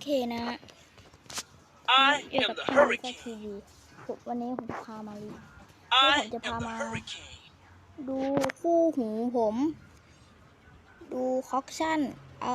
เคนะ I อยู่ am กับ the ช่องก็ hurricane. ทีวีผมวันนี้ผมจะพามารี I ผมจะ am พา the มา hurricane. ดูคู่หูผม ดูคอคชั่นอา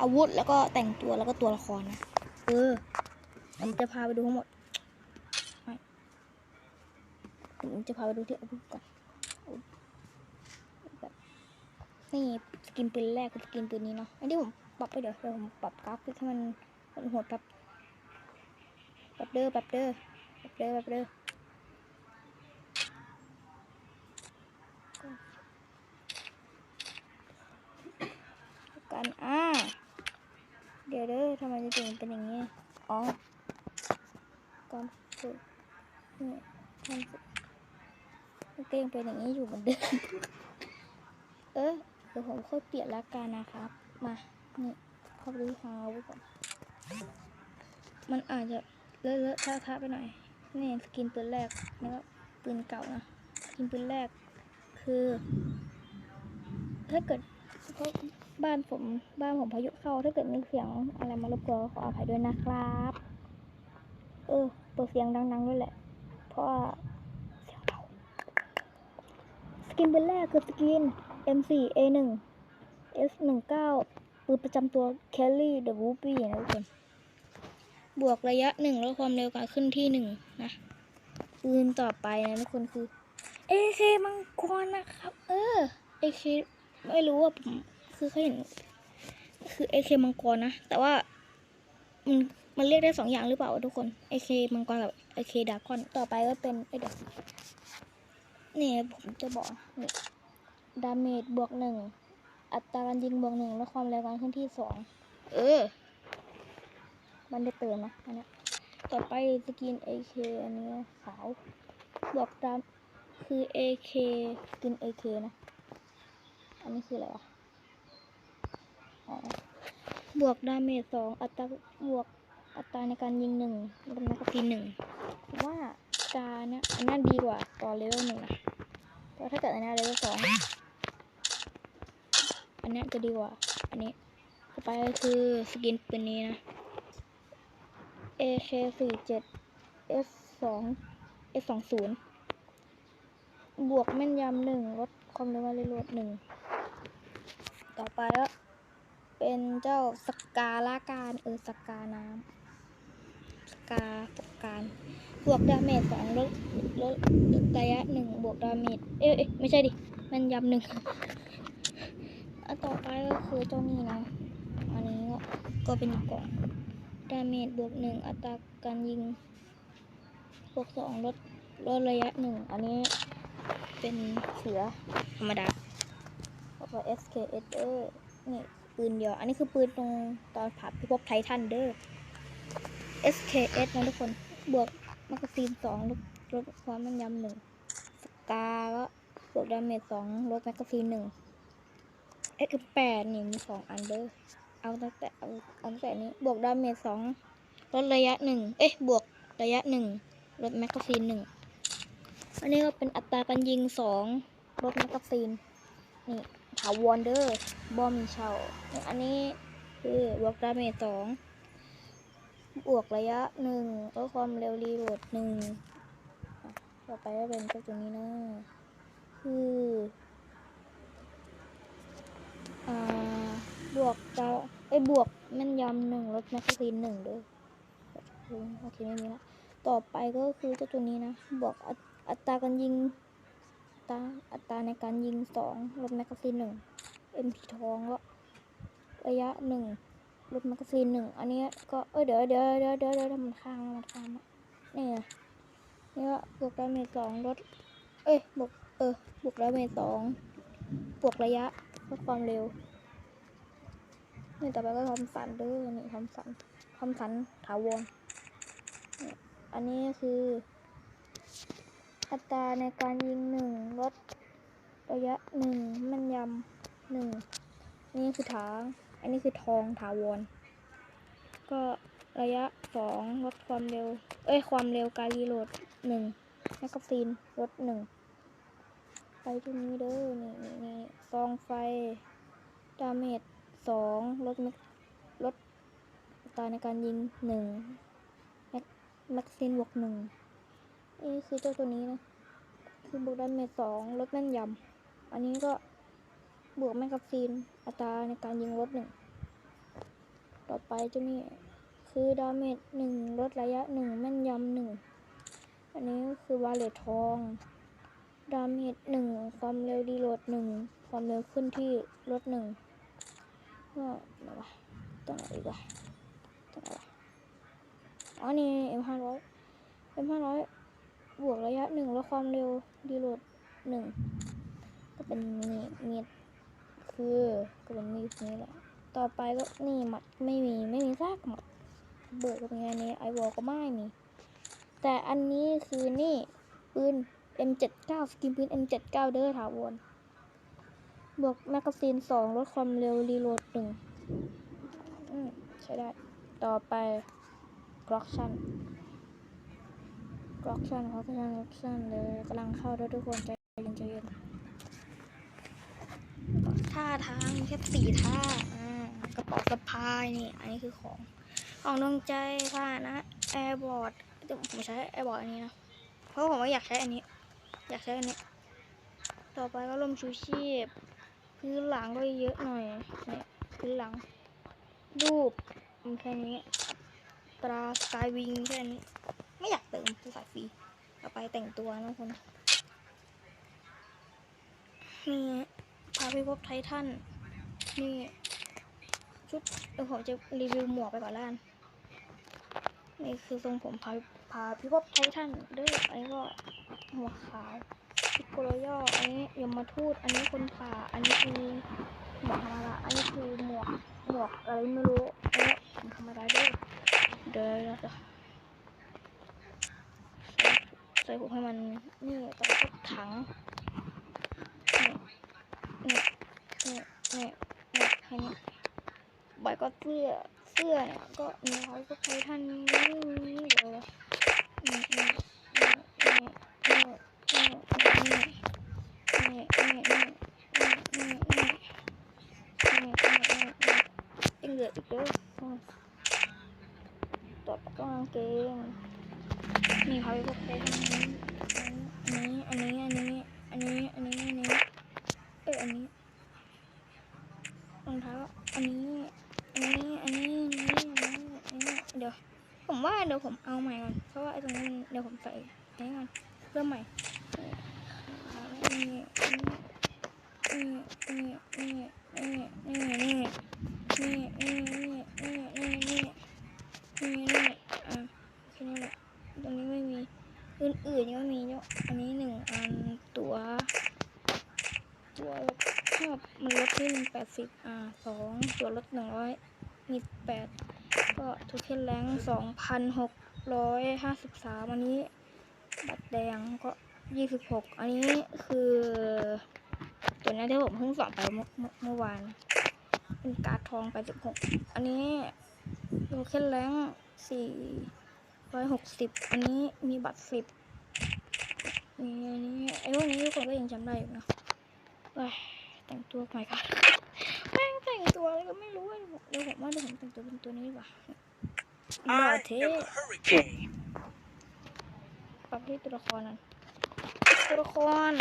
อาวุธแล้วก็แต่งตัวแล้วก็ตัวละครนะ เออ ผมจะพาไปดูทั้งหมดไม่ผมจะพาไปดูที่อาวุธก่อนอาวุธแบบนี่สกินปืนแรกคือสกินปืนนี้เนาะอันนี้ผมปรับไปเดี๋ยวเดี๋ยวผมปรับกราฟิกให้มันมันโหดแบบแบบเด้อแบบเด้อแบบเด้อแบบเด้อกันอ่าเดี๋ยวเด้อทำไมจะถึงเป็นอย่างนี้อ๋อก่อนฝึกนี่ทำฝึกมันก็ยังเป็นอย่างนี้อยู่เหมือนเดิมเออเดี๋ยวผมค่อยเปลี่ยนละกันนะครับ มา นี่เข้าไปดูฮาวไว้ก่อน มันอาจจะเลอะเลอะท่าท่าๆไปหน่อย นี่สกินปืนแรกนี่ก็ปืนเก่านะสกินปืนแรกคือ ถ้าเกิดเพราะบ้านผมบ้านผมพายุเข้า ถ้าเกิดมีเสียงอะไรมารบกวนขออภัยด้วยนะครับ เออเปิดเสียงดังๆด้วยแหละ เพราะเสียงเบาสกินป็นแรกคือสกิน M4 A1 S19 ปืนประจำตัว Kelly the Whoopi นะทุกคน บวกระยะหนึ่งแลดความเร็วการขึ้นที่หนึ่งนะ ปืนต่อไปนะทุกคนคือ AK มังกรนะครับ เออ AK ไม่รู้ว่าผมคือเขาเห็น คือ AK มังกรนะ แต่ว่ามันมันเรียกได้สองอย่างหรือเปล่าทุกคน AK มังกรกับ AK ดาคอนต่อไปก็เป็นเอเดี๋ยวนี่ผมจะบอกนี่ดาเมจบวกหนึ่ง อัตราการยิงบวกหนึ่งและความแรงการเคลื่อนที่สองเออ มันได้เติมนะอันเนี้ยต่อไปสกิน AK อันนี้ขาวบวกดามคือ AK สกิน AK นะ อันนี้คืออะไรวะอ๋อบวกดาเมจสองอัตราบวกอัตราในการยิงหนึ่งลดนักทีหนึ่งผมว่าการเนี่ยอันนั้นดีกว่าต่อเลเวลหนึ่งนะเพราะถ้าเกิดอันนี้เลเวลสอง อันนี้จะดีกว่า อันนี้ต่อไปก็คือสกินปืนนี้นะ AK สี่เจ็ด S สอง S สองศูนย์บวกแม่นยำหนึ่งลดความเร็วการรีโหลดหนึ่งต่อไปก็เป็นเจ้าสกาลาการเออสกาน้ำสกาปกการบวกดาเมจสองลดลดระยะหนึ่งบวกดาเมจเอ้ยเอ้ยไม่ใช่ดิแมันยำหนึ่ง อันต่อไปก็คือเจ้านี่นะ อันนี้ก็เป็นกล่องดาเมจบวกหนึ่งอัตราการยิงบวกสองลดลดระยะหนึ่งอันนี้เป็นเสือธรรมดาแล้วก็ SKS เดอนี่ปืนเดียวอันนี้คือปืนตรงตอนผับพิภพไททันเดอร์ SKS นะทุกคนบวกแมกกาซีนสองลดลดความแม่นยำหนึ่งสกาก็บวกดาเมจสองลดแมกกาซีนหนึ่ง X8 นี่มีสองอันเดอร์เอาตั้งแต่เอาเอาตั้งแต่นี้บวกดาเมจสองลดระยะหนึ่งเอ๊ะบวกระยะหนึ่งลดแมกกาซีนหนึ่งอันนี้ก็เป็นอัตราการยิงสองลดแมกกาซีนนี่ถาวรเดอร์บอมมีเชาอันนี้คือบวกดาเมจสองบวกระยะหนึ่งลดความเร็วรีโหลดหนึ่งต่อไปก็เป็นเจ้าตัวนี้นะคือ บวกดาไอ้บวกแม่นยำหนึ่งลดแมกกาซีนหนึ่งด้อโอเคไม่มีละต่อไปก็คือเจ้าตัวนี้นะ บวกอัตอัตราการยิงตาอัตราในการยิงสองลดแมกกาซีนหนึ่งเอ็มพีทองก็ระยะหนึ่งลดแมกกาซีนหนึ่งอันนี้ก็เออเดี๋ยวเดี๋ยวเดี๋ยวเดี๋ยวเดี๋ยวมันค้างมันค้างอะนี่ไงนี่ก็บวกดาเมจสองลดเอ้ยบวกเออบวกดาเมจสองบวกระยะ ลดความเร็วนี่ต่อไปก็ทำสันเด้อนี่ทำสันทำสันถาวรอันนี้คืออัตราในการยิงหนึ่งลดระยะหนึ่งมันยำหนึ่งนี่คือถางอันนี้คือทองถาวรก็ระยะสองลดความเร็ว เอ้ย ความเร็วการรีโหลดหนึ่งแมกกาซีนลดหนึ่ง ไปตรงนี้เด้อนี่นี่นี่ซองไฟ ดาเมจสองลดแมกลดตาในการยิงหนึ่งแม็กแม็กซินบวกหนึ่งนี่คือเจ้าตัวนี้นะ คือบวกดาเมจสองลดแม่นยำ อันนี้ก็บวกแมกกซีนอัตราในการยิงลดหนึ่ง ต่อไปเจ้านี่คือดาเมจหนึ่งลดระยะหนึ่งแม่นยำหนึ่ง อันนี้คือบาเลตทอง ดาเมจหนึ่งความเร็วดีโหลดหนึ่งความเร็วขึ้นที่ลดหนึ่งก็ไหนวะตัวไหนอีกวะตัวไหนวะอ๋อนี่ M ห้าร้อย M ห้าร้อยบวกระยะหนึ่งแล้วความเร็วดีโหลดหนึ่งก็เป็นมีมีดคือก็เป็นมีดนี้แหละต่อไปก็นี่หมัดไม่มีไม่มีซากหมัดเบิดก็เป็นไงนี้ไอวอลก็ไม่มีแต่อันนี้คือนี่ปืน M79 สกินปืน M79 เด้อถาวรบวกแมกกาซีน2ลดความเร็ว รีโหลดหนึ่งอืมใช้ได้ ต่อไปกรอกชันกรอกชันกรอกชันกรอกชันเลยกำลังเข้าด้วยทุกคนใจเย็นใจเย็นท่าทางแค่สี่ท่า อ่ากระเป๋าสะพายนี่ อันนี้คือของ ของดวงใจผ้านะแอร์บอร์ดผมใช้แอร์บอร์ดอันนี้นะ เพราะผมว่อยากใช้อันนี้ อยากใช้อันนี้ ต่อไปก็ลมชูชีพ พื้นหลังก็เยอะหน่อยเนี่ยพื้นหลัง รูปมีแค่นี้ ตราสกายวิงแค่นี้ ไม่อยากเติมผู้สายฟรีต่อไปแต่งตัวนะคนนี่พาไปพบไททัน นี่ชุดเดี๋ยวผมจะรีวิวหมวกไปก่อนละกันนี่คือทรงผมพาพาพี่พบไททันเด้วยอันนี้ก็ หัวขาวพิกโกโลย่ออันนี้ยมทูตอันนี้คนผ่า อันนี้คือหมวกธรรมดาอันนี้คือหมวกหมวกอะไรไม่รู้อันนี้ผมธรรมดาด้วยเดี๋ยวเราจะใส่ผมให้มันนี่ต่อไปก็ถังนี่นี่นี่นี่นี่แค่นี้ใบก็เสื้อเสื้อเนี่ยก็มีเขาก็ใช้ท่านนี้นี่เดี๋ยวเลยนี่นี่นี่ ลือกเยอะตัดกางเกงนี่เขาจะเป็นอันนี้ อันนี้ อันนี้ อันนี้ อันนี้ อันนี้ เอออันนี้รองเท้า อันนี้ อันนี้ อันนี้ อันนี้ อันนี้เดี๋ยว ผมว่าเดี๋ยวผมเอาใหม่ก่อน เพราะว่าไอ้ตรงนี้เดี๋ยวผมใส่ให้ก่อนเริ่มใหม่นี่นี่นี่นี่นี่นี่นี่ อื่นๆยังมีเนาะอันนี้หนึ่งอันตัว ตัวถ้ามันลดที่หนึ่งแปดสิบอ่าสองตัวลดหนึ่งร้อยมีแปดก็ทุกเทนแรงสองพันหกร้อยห้าสิบสามอันนี้ บัตรแดงก็ยี่สิบหกอันนี้คือ ตัวนี้ที่ผมเพิ่งสอนไปเมื่อเมื่อเมื่อวาน เป็นการ์ดทองไปสิบหกอันนี้โลเคนแรงสี่ ร้อยหกสิบอันนี้มีบัตรสิบนี่อันนี้ไอ้พวกนี้ทุกคนก็ยังจำได้อยู่นะเอ้ยแต่งตัวใหม่ค่ะแม่งแต่งตัวอะไรก็ไม่รู้อะเดี๋ยวผมว่าเดี๋ยวผมแต่งตัวเป็นตัวนี้ดีกว่าหล่อ I เท่ am a hurricane. ปรับที่ตัวละครนั้นตัวละคร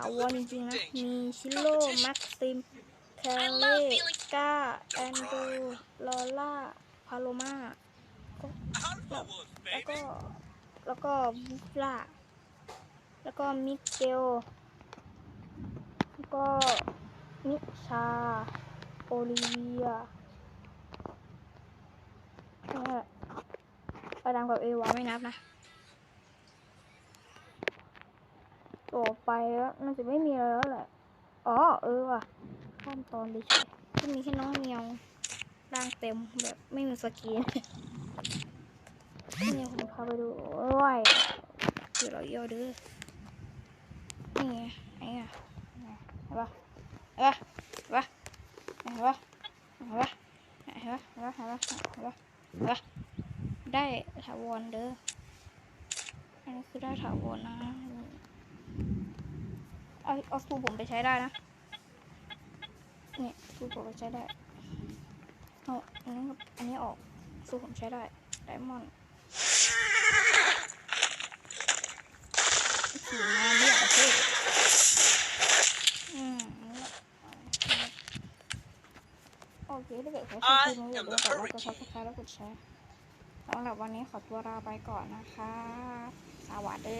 ถาวรจริงๆนะ มีชิโร่แม็กซิมแคลเล่ก้าแอนดูลอล่าพาโลมา Alpha Wolf, แล้วก็แล้วก็บุฟล่าแล้วก็มิเกลแล้วก็นิชาโอลิเวียนี่แหละไปดังกับเอวาไม่นับนะ ต่อไปแล้วน่าจะไม่มีอะไรแล้วแหละ อ๋อ เออว่ะข้ามตอนไปเฉยก็มีแค่น้องเมียวร่างเต็มแบบไม่มีสกิน นี่ผมพาไปดูโอ้ยเดี๋ยวเราย่อเด้อนี่ไงไอ้ไงเห็นปะเห็นปะเห็นปะเห็นปะเห็นปะเห็นปะเห็นปะเห็นปะเห็นปะเห็นปะได้ถาวรเด้ออันนี้คือได้ถาวรนะเอาเอาสูผมไปใช้ได้นะเนี่ยสูผมไปใช้ได้เอาอันนี้กับอันนี้ออกสูผมใช้ได้ไดมอนด์ ขี่มาไม่อยากเท่อืมนี่แหละโอเคถ้าเกิดใครชอบคลิปนี้อย่าลืมกดไลค์กดซับสไครต์แล้วกดแชร์สำหรับวันนี้ขอตัวลาไปก่อนนะคะ สวัสดี